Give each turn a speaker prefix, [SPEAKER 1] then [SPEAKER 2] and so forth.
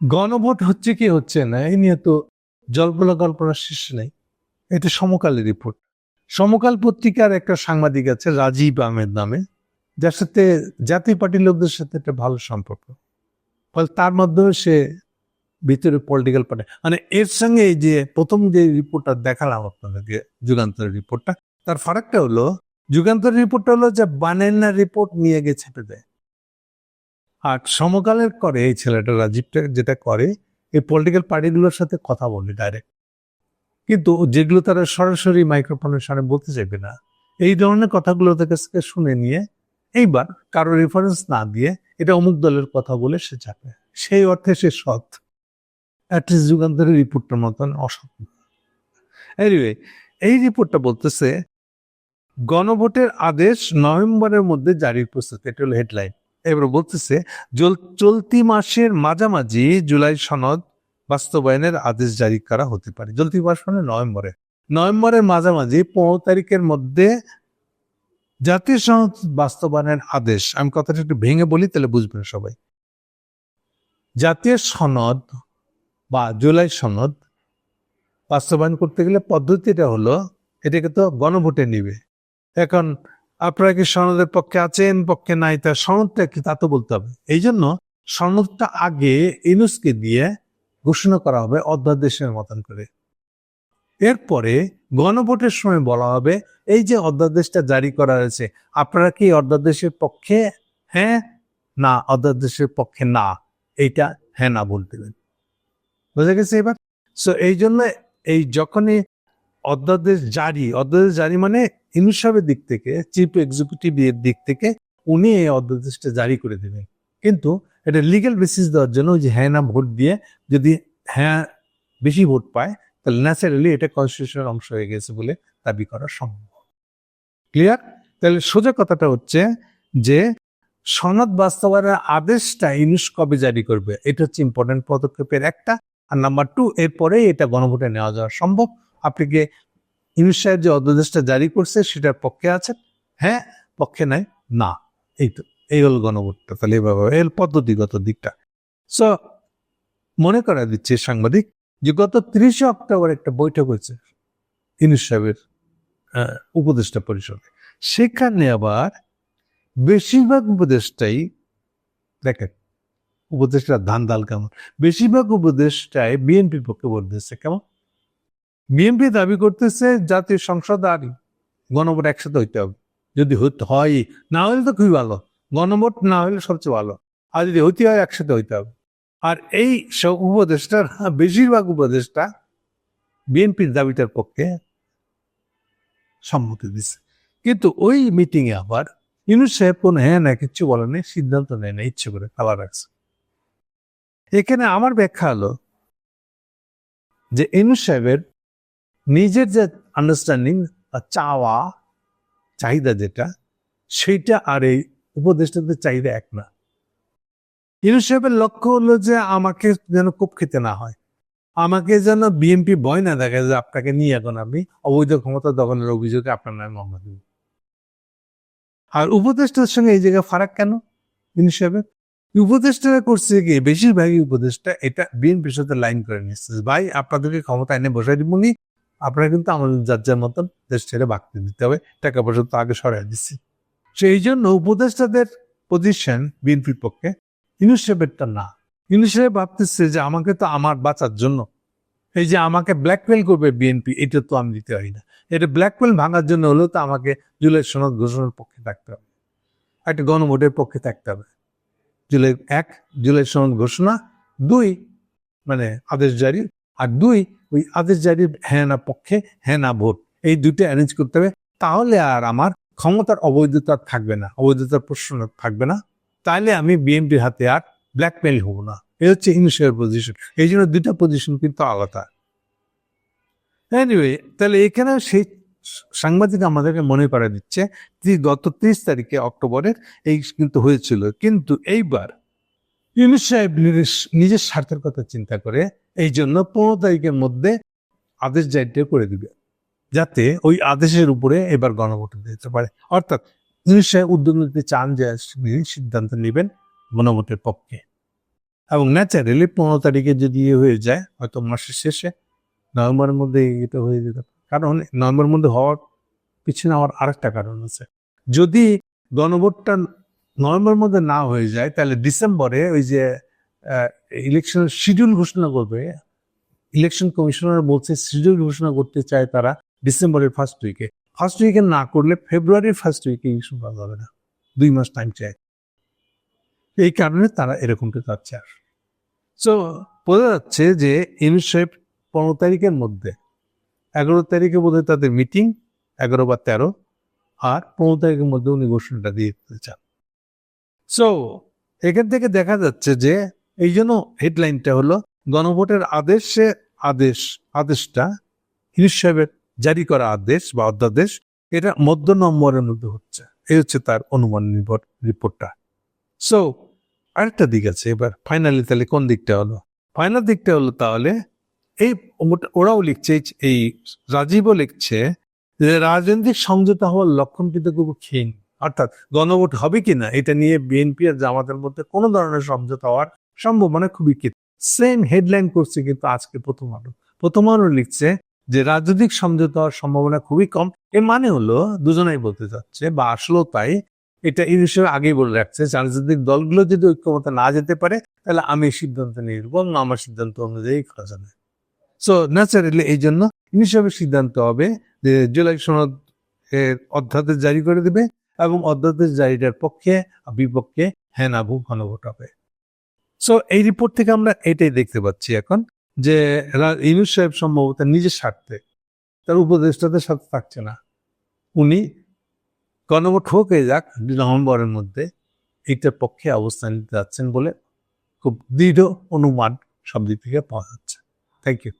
[SPEAKER 1] গণভোট হচ্ছে কি হচ্ছে না, এই নিয়ে তো জল্পনা কল্পনার শেষ নেই। এটা সমকালের রিপোর্ট। সমকাল পত্রিকার একটা সাংবাদিক আছে, রাজীব আহমেদ নামে। যার সাথে জাতীয় পার্টির লোকদের সাথে একটা ভালো সম্পর্ক। ফলে তার মাধ্যমে সে ভিতরে পলিটিক্যাল পার্টি মানে এর সঙ্গে এই যে প্রথম যে রিপোর্টটা দেখালাম আপনাদেরকে, যুগান্তরের রিপোর্টটা তার ফারাকটা হলো, যুগান্তরের রিপোর্টটা হলো যে বানান্না রিপোর্ট নিয়ে গিয়ে ছেপে দেয় আর সমকালের করে এই ছেলেটা রাজীবটা যেটা করে, এই পলিটিক্যাল পার্টিগুলোর সাথে কথা বলে ডাইরেক্ট কিন্তু যেগুলো তারা সরাসরি মাইক্রোফোনের সামনে বলতে চাইবে না, এই ধরনের কথাগুলো তার কাছ থেকে শুনে নিয়ে এইবার কারও রেফারেন্স না দিয়ে এটা অমুক দলের কথা বলে সে চাপে। সেই অর্থে সে সৎ। অ্যাটলিস্ট যুগান্তরের রিপোর্টটার মতন অসৎ এনিওয়ে এই রিপোর্টটা বলতেছে, গণভোটের আদেশ নভেম্বরের মধ্যে জারির প্রস্তুতি, এটা হলো হেডলাইন এবার বলতেছে চলতি মাসের মাঝামাঝি জুলাই সনদ বাস্তবায়নের আদেশ জারি করা হতে পারে। চলতি মাস মানে নভেম্বরে। নভেম্বরের মাঝামাঝি পনেরো তারিখের মধ্যে জাতীয় সনদ বাস্তবায়নের আদেশ। আমি কথাটা একটু ভেঙে বলি, তাহলে বুঝবেন সবাই। জাতীয় সনদ বা জুলাই সনদ বাস্তবায়ন করতে গেলে পদ্ধতিটা হলো, এটাকে তো গণভোটে নিবে। এখন আপনারা কি সনদের পক্ষে আছেন, পক্ষে নাই, তা সনদটা কি, তা তো বলতে হবে। এই জন্য সনদটা আগে ইনুসকে দিয়ে ঘোষণা করা হবে, অধ্যাদেশের মতন করে। এরপরে গণভোটের সময় বলা হবে, এই যে অধ্যাদেশটা জারি করা হয়েছে, আপনারা কি অধ্যাদেশের পক্ষে হ্যাঁ না, অধ্যাদেশের পক্ষে না, এইটা হ্যাঁ না বলতে বুঝা গেছে এবার? সো এই জন্য এই যখনই অধ্যাদেশ জারি। অধ্যাদেশ জারি মানে ইনু সাহেবের দিক থেকে চিফ এক্সিকিউটিভ এর দিক থেকে উনি এই অধ্যাদেশটা জারি করে দেবেন। কিন্তু এটা লিগ্যাল বেসিস দেওয়ার জন্য যে হ্যাঁ না ভোট দিয়ে যদি হ্যাঁ বেশি ভোট পায়, তাহলে ন্যাচারালি এটা কনস্টিটিউশনের অংশ হয়ে গেছে বলে দাবি করা সম্ভব। ক্লিয়ার তাহলে সোজা কথাটা হচ্ছে যে সনদ বাস্তবায়নের আদেশটা ইনুস কবে জারি করবে? এটা হচ্ছে ইম্পর্টেন্ট পদক্ষেপের একটা। আর নাম্বার টু এরপরে এটা গণভোটে নেওয়া যাওয়া সম্ভব। আপনি কি সাহেব যে অধ্যাদেশটা জারি করছে, সেটার পক্ষে আছেন? হ্যাঁ পক্ষে নাই? না। এই তো, এই হল গণভোটটা তাহলে এভাবে এর পদ্ধতিগত দিকটা। সো মনে করা দিচ্ছে সাংবাদিক, যে গত তিরিশে অক্টোবর একটা বৈঠক হয়েছে ইউনুস সাহেবের উপদেষ্টা পরিষদে। সেখানে আবার বেশিরভাগ উপদেশটাই দেখেন উপদেশটা ধান দাল কেমন? বেশিরভাগ উপদেশটাই বিএনপির পক্ষে ভোট দিচ্ছে কেমন? বিএনপি দাবি করতেছে জাতীয় সংসদ আর গণভোট একসাথে হইতে হবে। যদি হয়, না হলে তো খুবই ভালো। গণভোট না হলে সবচেয়ে ভালো। আর যদি হইতে হয়, একসাথে হইতে হবে। আর এই সব উপদেশটার বেশিরভাগ উপদেশটা বিএনপির দাবিটার পক্ষে সম্মতি দিচ্ছে কিন্তু ওই মিটিং এ আবার ইউনুস সাহেব কোন হ্যাঁ না কিচ্ছু বলেনি সিদ্ধান্ত নেয় না ইচ্ছে করে ফেলা রাখছে। এখানে আমার ব্যাখ্যা হলো যে ইউনুস সাহেবের নিজের যে আন্ডারস্ট্যান্ডিং চাওয়া, চাহিদা যেটা, সেইটা আর এই উপদেষ্টাদের চাহিদা এক না। ইউনুস সাহেবের লক্ষ্য হলো যে আমাকে যেন কোপ খেতে না হয়। আমাকে যেন বিএনপি ভয় না দেখে যে আপনাকে নিয়ে এখন আমি অবৈধ ক্ষমতা দখলের অভিযোগে আপনার নামে দিব। আর উপদেষ্টার সঙ্গে এই জায়গায় ফারাক কেন ইউনুস সাহেবের উপদেষ্টারা করছে কি, বেশিরভাগই উপদেষ্টা এটা বিএনপির সাথে লাইন করে নিচ্ছে ভাই, আপনাদেরকে ক্ষমতা এনে বসাই দিব আপনারা কিন্তু আমাদের যার যার মতন দেশ ছেড়ে বাঁকতে দিতে হবে, টাকা পয়সা তো আগে সরাই দিচ্ছি সেই জন্য উপদেষ্টাদের পজিশন বিএনপির পক্ষে ইউনিসেফেরটা না। ইউনিসেফ ভাবতেছে যে আমাকে তো আমার বাঁচার জন্য, এই যে আমাকে ব্ল্যাকমেল করবে বিএনপি এটা তো আমি দিতে পারি না। এটা ব্ল্যাকমেল ভাঙার জন্য হলেও তো আমাকে জুলাই সনদ ঘোষণার পক্ষে থাকতে হবে। একটা গণভোটের পক্ষে থাকতে হবে। জুলাই এক, জুলাই সনদ ঘোষণা। দুই মানে আদেশ জারি। আর দুই ওই আদেশ জারির হ্যাঁ না পক্ষে হ্যাঁ না ভোট, এই দুটো অ্যারেঞ্জ করতে হবে। তাহলে আর আমার ক্ষমতার অবৈধতা থাকবে না, অবৈধতার প্রশ্ন থাকবে না। তাহলে আমি বিএনপির হাতে আর ব্ল্যাকমেল হব না। এই হচ্ছে ইংলিশের পজিশন এই জন্য দুইটা পজিশন কিন্তু আলাদা। এনিওয়ে তাহলে এখানে সেই সাংবাদিক আমাদেরকে মনে করে দিচ্ছে গত ত্রিশ তারিখে অক্টোবরের এই কিন্তু হয়েছিল। কিন্তু এইবার ইউনুস নিজের স্বার্থের কথা চিন্তা করে এই জন্য পনেরো তারিখের মধ্যে আদেশ জারিটা করে দিবে, যাতে ওই আদেশের উপরে এবার গণভোট দিতে পারে। অর্থাৎ ইউনুস সাহেব উদ্যোগ নিতে চান যে তিনি সিদ্ধান্ত নেবেন গণভোটের পক্ষে। এবং ন্যাচারালি পনেরো তারিখে যদি ইয়ে হয়ে যায়, হয়তো মাসের শেষে নভেম্বরের মধ্যে এটা হয়ে যেতে পারে। কারণ নভেম্বরের মধ্যে হওয়ার পিছনে আমার আরেকটা কারণ আছে। যদি গণভোটটা নভেম্বরের মধ্যে না হয়ে যায়, তাহলে ডিসেম্বরে ওই যে ইলেকশন শিডিউল ঘোষণা করবে ইলেকশন কমিশনার বলছে শিডিউল ঘোষণা করতে চায় তারা ডিসেম্বরের ফার্স্ট উইকে ফার্স্ট উইকে না করলে ফেব্রুয়ারির ফার্স্ট উইকে ইলেকশন করা যাবে না। দুই মাস টাইম চায়। এই কারণে তারা এরকমটা চাচ্ছে আর। সো বোঝা যাচ্ছে যে ইউনিসেফ পনেরো তারিখের মধ্যে, এগারো তারিখে বোধহয় তাদের মিটিং এগারো বা তেরো, আর পনেরো তারিখের মধ্যে উনি ঘোষণাটা দিয়ে দিতে চান। সো এখান থেকে দেখা যাচ্ছে যে এই জন্য হেডলাইনটা হলো গণভোটের আদেশে আদেশ, আদেশটা হিরিশ সাহেবের জারি করা আদেশ বা অধ্যাদেশ, এটা মধ্য নম্বরের মধ্যে হচ্ছে। এই হচ্ছে তার অনুমান নির্ভর রিপোর্টটা। সো আরেকটা দিক আছে এবার। ফাইনালি তাহলে কোন দিকটা হলো? ফাইনাল দিকটা হলো তাহলে এই ওরাও লিখছে এই রাজীবও লিখছে যে রাজনৈতিক সমঝোতা হওয়ার লক্ষণ কিন্তু খুব ক্ষীণ। অর্থাৎ গণভোট হবে কিনা, এটা নিয়ে বিএনপি আর জামাতের মধ্যে কোনো ধরনের সমঝোতা হওয়ার সম্ভাবনা খুবই ক্ষীণ সেম হেডলাইন করছে কিন্তু আজকে প্রথম আলো। প্রথম আলো লিখছে যে, রাজনৈতিক সমঝোতা হওয়ার সম্ভাবনা খুবই কম। এর মানে হলো দুজনেই বলতে চাচ্ছে বা আসলেও তাই এটা এই বিষয়ে আগেই বলে রাখছে রাজনৈতিক দলগুলো যদি ঐক্যমত না যেতে পারে, তাহলে আমি সিদ্ধান্ত নিয়ে নেব এবং আমার সিদ্ধান্ত অনুযায়ী করা যাবে। সো ন্যাচারালি এই জন্য হিসাবে সিদ্ধান্ত হবে যে, জুলাই সনদ এর অধ্যাদেশ জারি করে দেবে এবং অধ্যাদেশ জারিটার পক্ষে বিপক্ষে হ্যাঁ না ভূ হবে। সো এই রিপোর্ট থেকে আমরা এটাই দেখতে পাচ্ছি এখন যে ইউনুস সাহেব সম্ভবত নিজের স্বার্থে, তার উপদেষ্টাদের সাথে থাকছে না। উনি গণভোট হোক হয়ে যাক, নভেম্বরের মধ্যে এইটার পক্ষে অবস্থান নিতে যাচ্ছেন বলে খুব দৃঢ় অনুমান সব দিক থেকে পাওয়া যাচ্ছে। Thank you